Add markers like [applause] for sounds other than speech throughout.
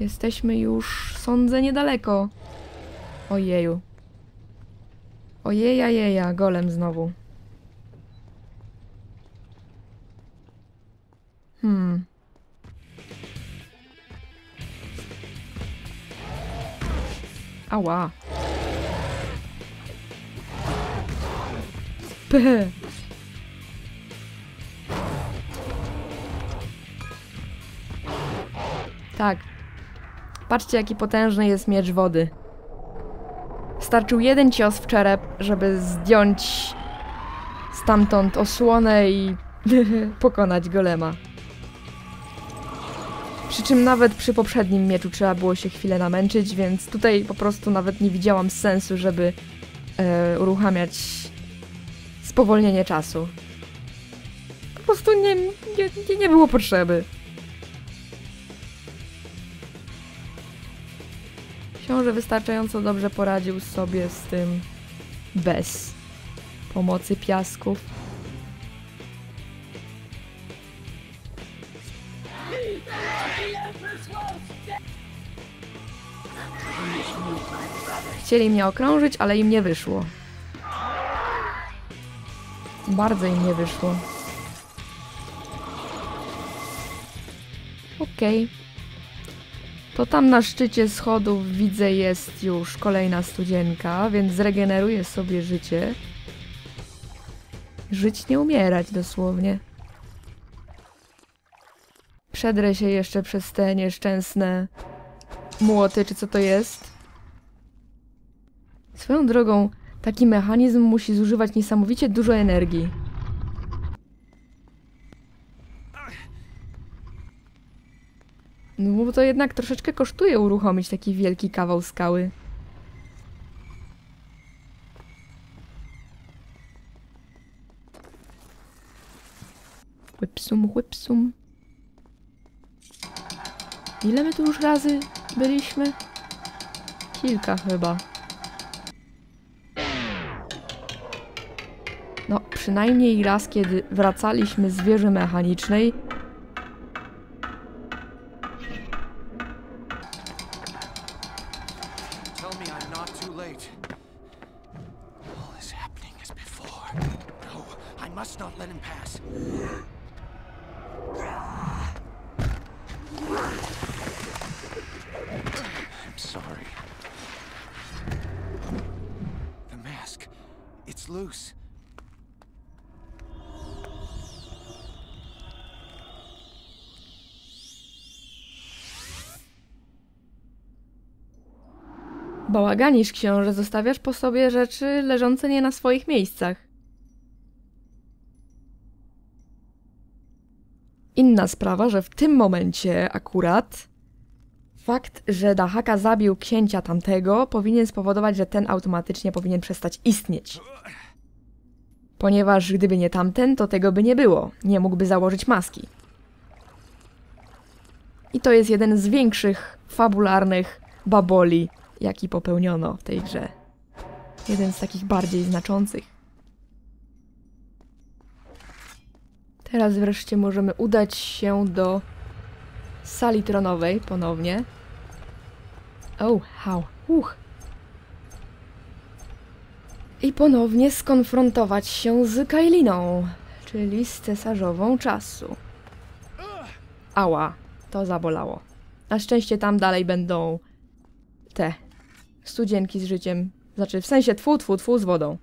Jesteśmy już, sądzę, niedaleko. Ojeju. Ojeja, jeja, golem znowu. Hmm. Ała. P. Tak. Patrzcie, jaki potężny jest miecz wody. Starczył jeden cios w czerep, żeby zdjąć stamtąd osłonę i [laughs] pokonać golema. Przy czym nawet przy poprzednim mieczu trzeba było się chwilę namęczyć, więc tutaj po prostu nawet nie widziałam sensu, żeby e, uruchamiać spowolnienie czasu. Po prostu nie, nie, nie było potrzeby. Książę wystarczająco dobrze poradził sobie z tym bez pomocy piasków. Chcieli mnie okrążyć, ale im nie wyszło. Bardzo im nie wyszło. Okej. Okay. To tam na szczycie schodów widzę jest już kolejna studzienka, więc zregeneruję sobie życie. Żyć nie umierać dosłownie. Przedrę się jeszcze przez te nieszczęsne młoty, czy co to jest. Swoją drogą, taki mechanizm musi zużywać niesamowicie dużo energii. No bo to jednak troszeczkę kosztuje uruchomić taki wielki kawał skały. Whipsum, whipsum. Ile my tu już razy byliśmy? Kilka chyba. No, przynajmniej raz, kiedy wracaliśmy z wieży mechanicznej, loose. Bałaganisz, książę, zostawiasz po sobie rzeczy leżące nie na swoich miejscach. Inna sprawa, że w tym momencie akurat fakt, że Dahaka zabił księcia tamtego, powinien spowodować, że ten automatycznie powinien przestać istnieć. Ponieważ gdyby nie tamten, to tego by nie było. Nie mógłby założyć maski. I to jest jeden z większych fabularnych baboli, jaki popełniono w tej grze. Jeden z takich bardziej znaczących. Teraz wreszcie możemy udać się do sali tronowej ponownie. Oh, how. Uch i ponownie skonfrontować się z Kailiną, czyli z cesarzową czasu. Ała, to zabolało. Na szczęście tam dalej będą te studzienki z życiem. Znaczy, w sensie tfu, tfu, tfu z wodą.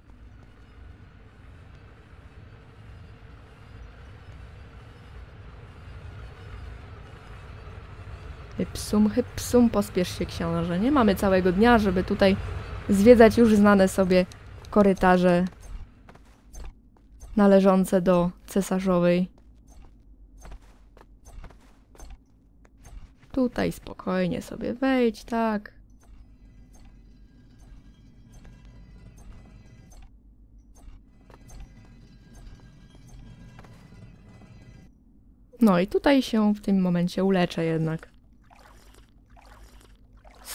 Hypsum, hypsum, pospiesz się książę. Nie mamy całego dnia, żeby tutaj zwiedzać już znane sobie korytarze należące do cesarzowej. Tutaj spokojnie sobie wejdź, tak. No i tutaj się w tym momencie uleczę jednak.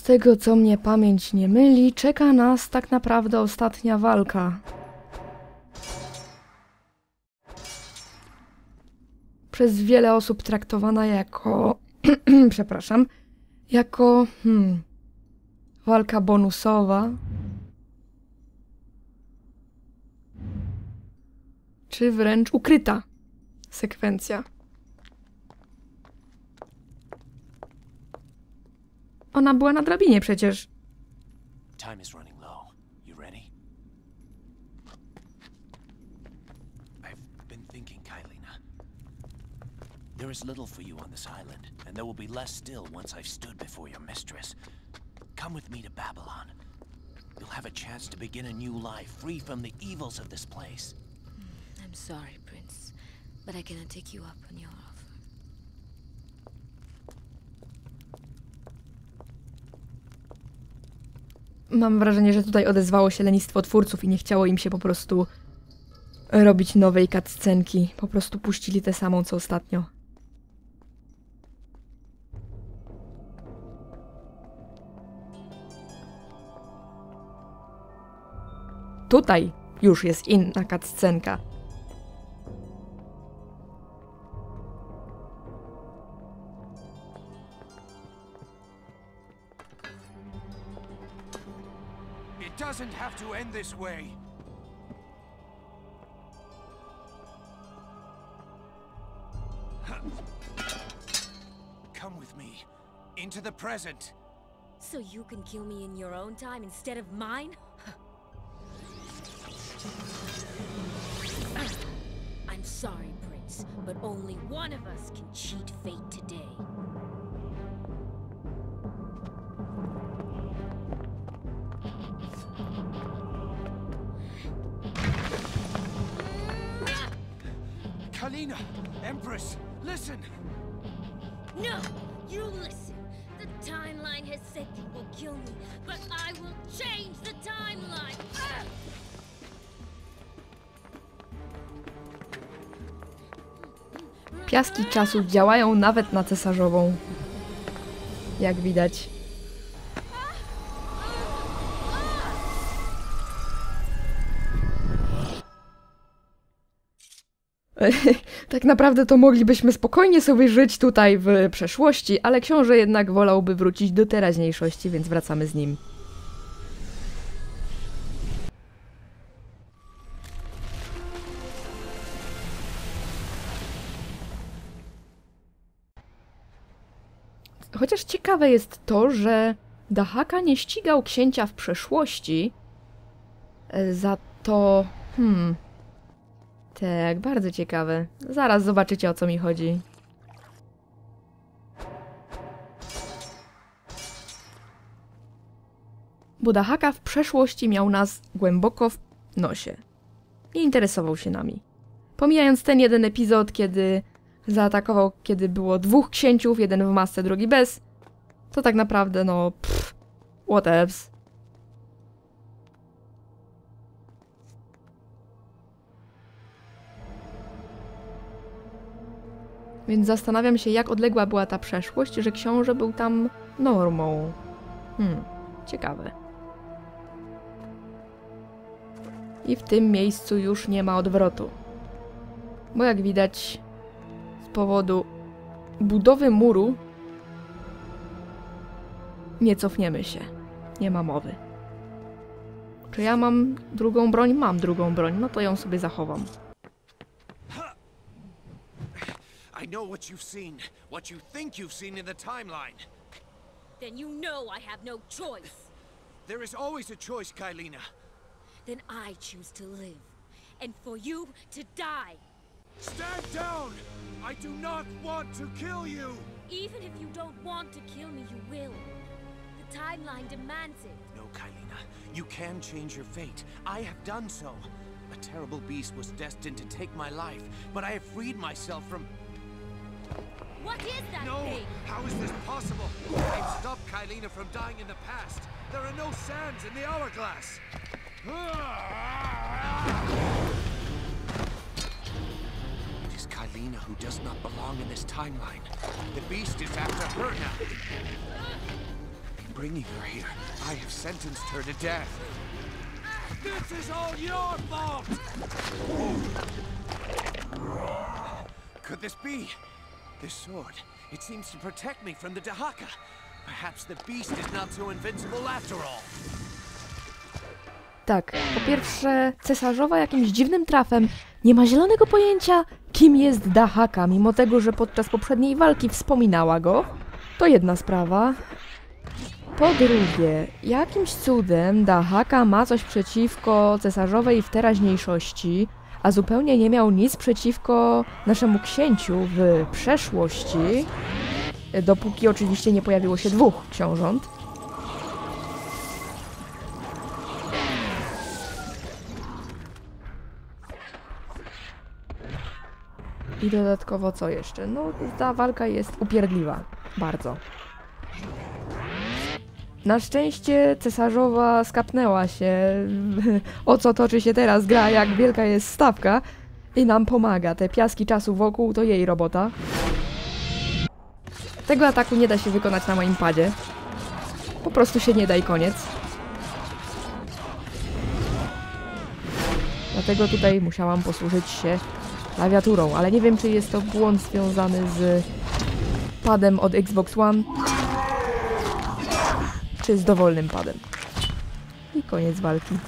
Z tego co mnie pamięć nie myli, czeka nas tak naprawdę ostatnia walka. Przez wiele osób traktowana jako, [clears throat] przepraszam, jako hmm, walka bonusowa. Czy wręcz ukryta sekwencja. Ona była na drabinie przecież. Time is running low. You ready? I've been thinking, Kylina. There is little for you on this island, and there will be less still once I've stood before your mistress. Come with me to Babylon. You'll have a chance to begin a new life, free from the evils of this place. I'm sorry, Prince, but I cannot take you up on your Mam wrażenie, że tutaj odezwało się lenistwo twórców i nie chciało im się po prostu robić nowej cutscenki. Po prostu puścili tę samą co ostatnio. Tutaj już jest inna cutscenka. It doesn't have to end this way. [laughs] Come with me. Into the present. So you can kill me in your own time instead of mine? Kalina, Empress, listen. No! You listen! The timeline has said you will kill me, but I will change the timeline! Ah! Piaski czasu działają nawet na cesarzową. Jak widać. [laughs] tak naprawdę to moglibyśmy spokojnie sobie żyć tutaj w przeszłości, ale książę jednak wolałby wrócić do teraźniejszości, więc wracamy z nim. Chociaż ciekawe jest to, że Dahaka nie ścigał księcia w przeszłości, e, za to... Hmm... Tak, bardzo ciekawe. Zaraz zobaczycie o co mi chodzi. Bo Dahaka w przeszłości miał nas głęboko w nosie. Nie interesował się nami. Pomijając ten jeden epizod, kiedy zaatakował, kiedy było dwóch księciów, jeden w masce, drugi bez, to tak naprawdę, no, pff, whatevs. Więc zastanawiam się, jak odległa była ta przeszłość, że książę był tam normą. Hmm, ciekawe. I w tym miejscu już nie ma odwrotu. Bo jak widać, z powodu budowy muru nie cofniemy się. Nie ma mowy. Czy ja mam drugą broń? Mam drugą broń. No to ją sobie zachowam. I know what you've seen, what you think you've seen in the timeline. Then you know I have no choice. There is always a choice, Kylina. Then I choose to live. And for you to die. Stand down! I do not want to kill you! Even if you don't want to kill me, you will. The timeline demands it. No, Kylina. You can change your fate. I have done so. A terrible beast was destined to take my life, but I have freed myself from... What is that No! thing? How is this possible? I've stopped Kylina from dying in the past. There are no sands in the hourglass. It is Kylina who does not belong in this timeline. The beast is after her now. In bringing her here, I have sentenced her to death. This is all your fault! Could this be? This sword, it seems to protect me from the Dahaka. Perhaps the beast is not so invincible after all. Tak, po pierwsze, cesarzowa jakimś dziwnym trafem nie ma zielonego pojęcia, kim jest Dahaka, mimo tego, że podczas poprzedniej walki wspominała go. To jedna sprawa. Po drugie, jakimś cudem Dahaka ma coś przeciwko cesarzowej w teraźniejszości, a zupełnie nie miał nic przeciwko naszemu księciu w przeszłości, dopóki oczywiście nie pojawiło się dwóch książąt. I dodatkowo co jeszcze? No, ta walka jest upierdliwa. Bardzo. Na szczęście cesarzowa skapnęła się, [laughs] o co toczy się teraz gra, jak wielka jest stawka i nam pomaga. Te piaski czasu wokół to jej robota. Tego ataku nie da się wykonać na moim padzie. Po prostu się nie da i koniec. Dlatego tutaj musiałam posłużyć się klawiaturą, ale nie wiem, czy jest to błąd związany z padem od Xbox One, czy z dowolnym padem. I koniec walki.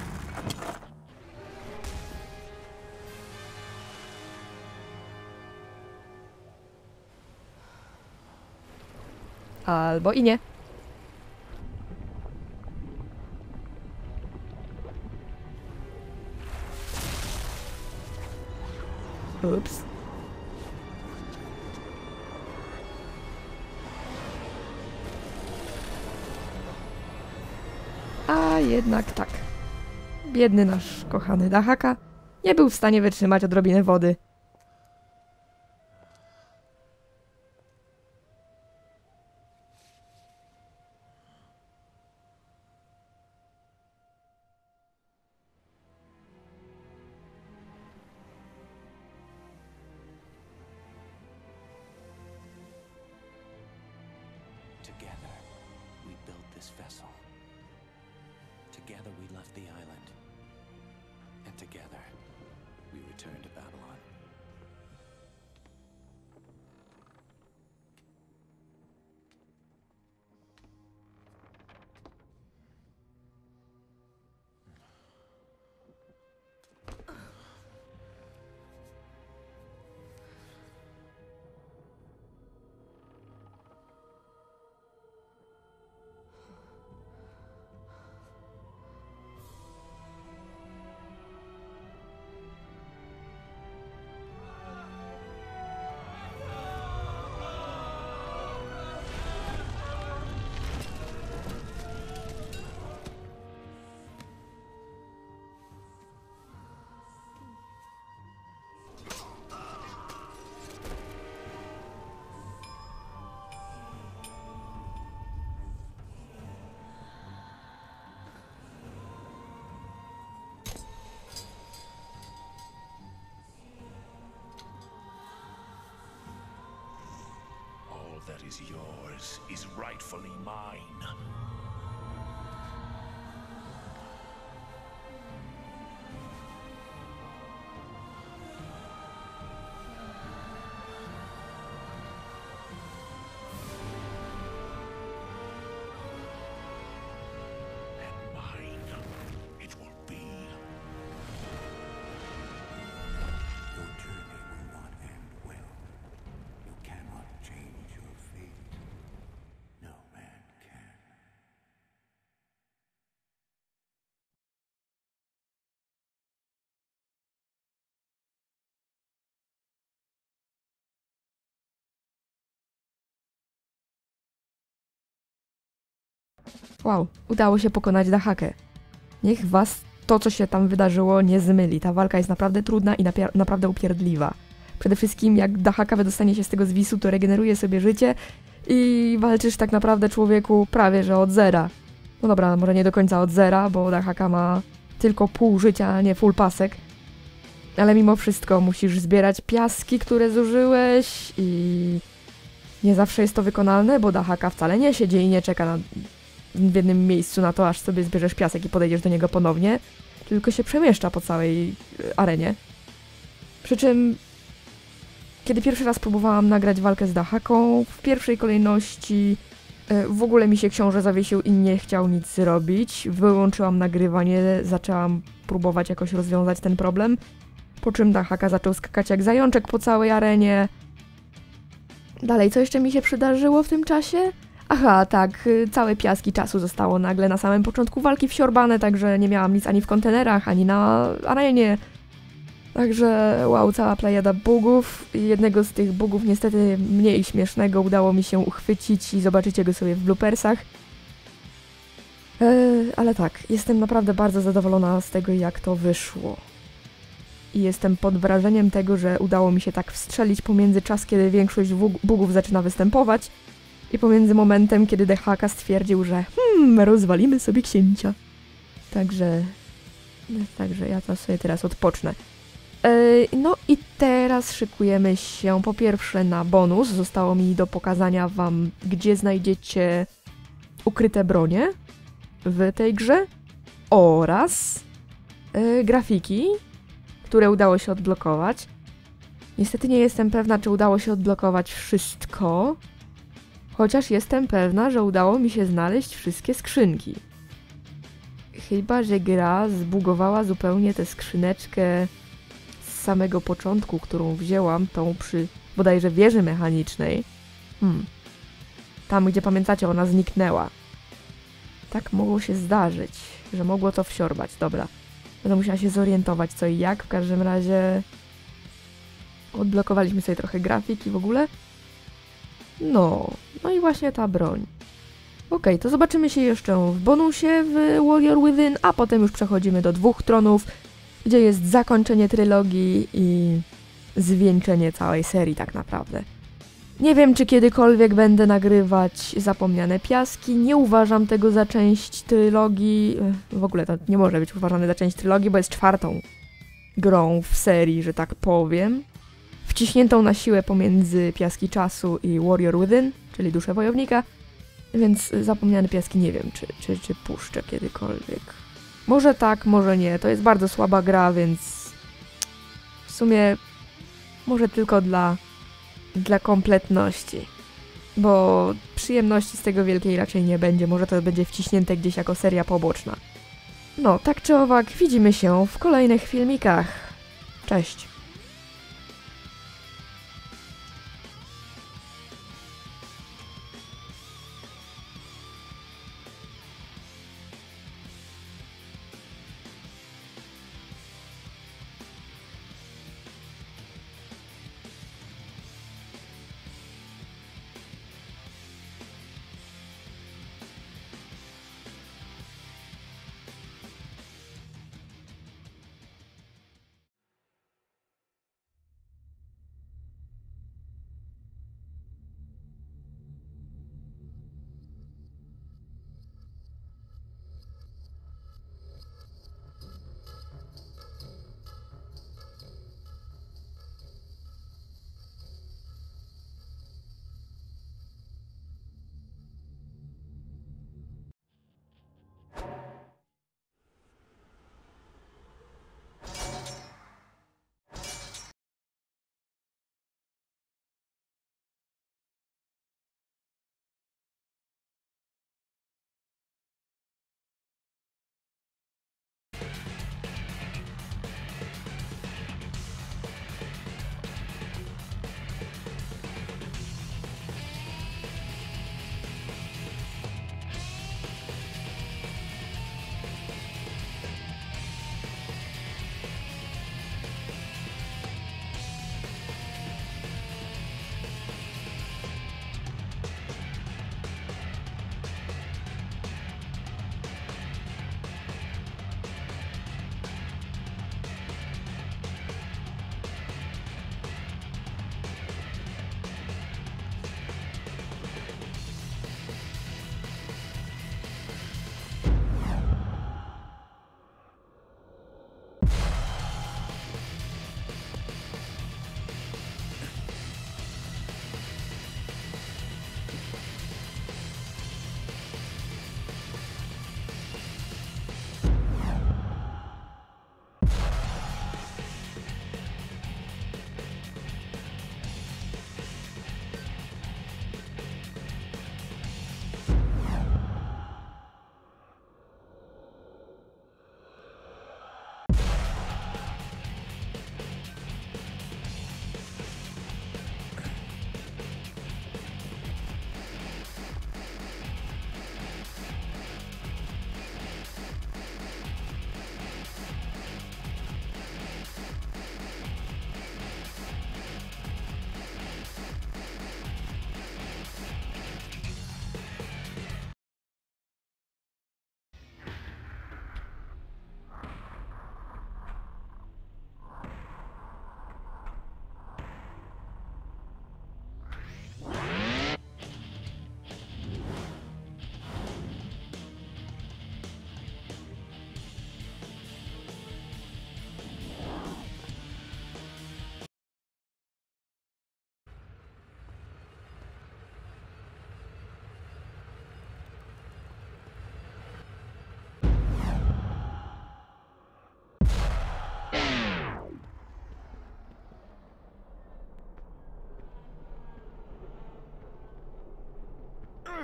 Albo i nie. Ups. A jednak tak. Biedny nasz kochany Dahaka nie był w stanie wytrzymać odrobiny wody. That is yours is rightfully mine. Wow, udało się pokonać Dahakę. Niech was to, co się tam wydarzyło, nie zmyli. Ta walka jest naprawdę trudna i naprawdę upierdliwa. Przede wszystkim, jak Dahaka wydostanie się z tego zwisu, to regeneruje sobie życie i walczysz tak naprawdę człowieku prawie że od zera. No dobra, może nie do końca od zera, bo Dahaka ma tylko pół życia, a nie full pasek. Ale mimo wszystko musisz zbierać piaski, które zużyłeś i nie zawsze jest to wykonalne, bo Dahaka wcale nie siedzi i nie czeka na, w jednym miejscu na to, aż sobie zbierzesz piasek i podejdziesz do niego ponownie, tylko się przemieszcza po całej e, arenie. Przy czym, kiedy pierwszy raz próbowałam nagrać walkę z Dahaką, w pierwszej kolejności E, W ogóle mi się książę zawiesił i nie chciał nic zrobić. Wyłączyłam nagrywanie, zaczęłam próbować jakoś rozwiązać ten problem. Po czym Dahaka zaczął skakać jak zajączek po całej arenie. Dalej, co jeszcze mi się przydarzyło w tym czasie? Aha, tak, y, całe piaski czasu zostało nagle na samym początku walki wsiorbane, także nie miałam nic ani w kontenerach, ani na arenie. Także wow, cała plejada bugów. Jednego z tych bugów, niestety mniej śmiesznego, udało mi się uchwycić i zobaczycie go sobie w bloopersach. Eee, ale tak, jestem naprawdę bardzo zadowolona z tego, jak to wyszło. I jestem pod wrażeniem tego, że udało mi się tak wstrzelić pomiędzy czas, kiedy większość bug- bugów zaczyna występować, i pomiędzy momentem, kiedy DHK stwierdził, że hmm, rozwalimy sobie księcia. Także, także ja to sobie teraz odpocznę. Ej, No i teraz szykujemy się po pierwsze na bonus. Zostało mi do pokazania wam, gdzie znajdziecie ukryte bronie w tej grze oraz e, grafiki, które udało się odblokować. Niestety nie jestem pewna, czy udało się odblokować wszystko, chociaż jestem pewna, że udało mi się znaleźć wszystkie skrzynki. Chyba, że gra zbugowała zupełnie tę skrzyneczkę z samego początku, którą wzięłam, tą przy bodajże wieży mechanicznej. Hmm. Tam, gdzie pamiętacie, ona zniknęła. Tak mogło się zdarzyć, że mogło to wsiorbać. Dobra. Będę musiała się zorientować co i jak. W każdym razie odblokowaliśmy sobie trochę grafiki w ogóle. No, no i właśnie ta broń. Okej, to zobaczymy się jeszcze w bonusie w Warrior Within, a potem już przechodzimy do dwóch tronów, gdzie jest zakończenie trylogii i zwieńczenie całej serii tak naprawdę. Nie wiem, czy kiedykolwiek będę nagrywać Zapomniane Piaski. Nie uważam tego za część trylogii. W ogóle to nie może być uważane za część trylogii, bo jest czwartą grą w serii, że tak powiem. Wciśniętą na siłę pomiędzy Piaski Czasu i Warrior Within, czyli Duszę Wojownika. Więc Zapomniane Piaski nie wiem, czy, czy, czy puszczę kiedykolwiek. Może tak, może nie. To jest bardzo słaba gra, więc w sumie może tylko dla dla kompletności. Bo przyjemności z tego wielkiej raczej nie będzie, może to będzie wciśnięte gdzieś jako seria poboczna. No, tak czy owak, widzimy się w kolejnych filmikach. Cześć!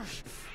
Ah!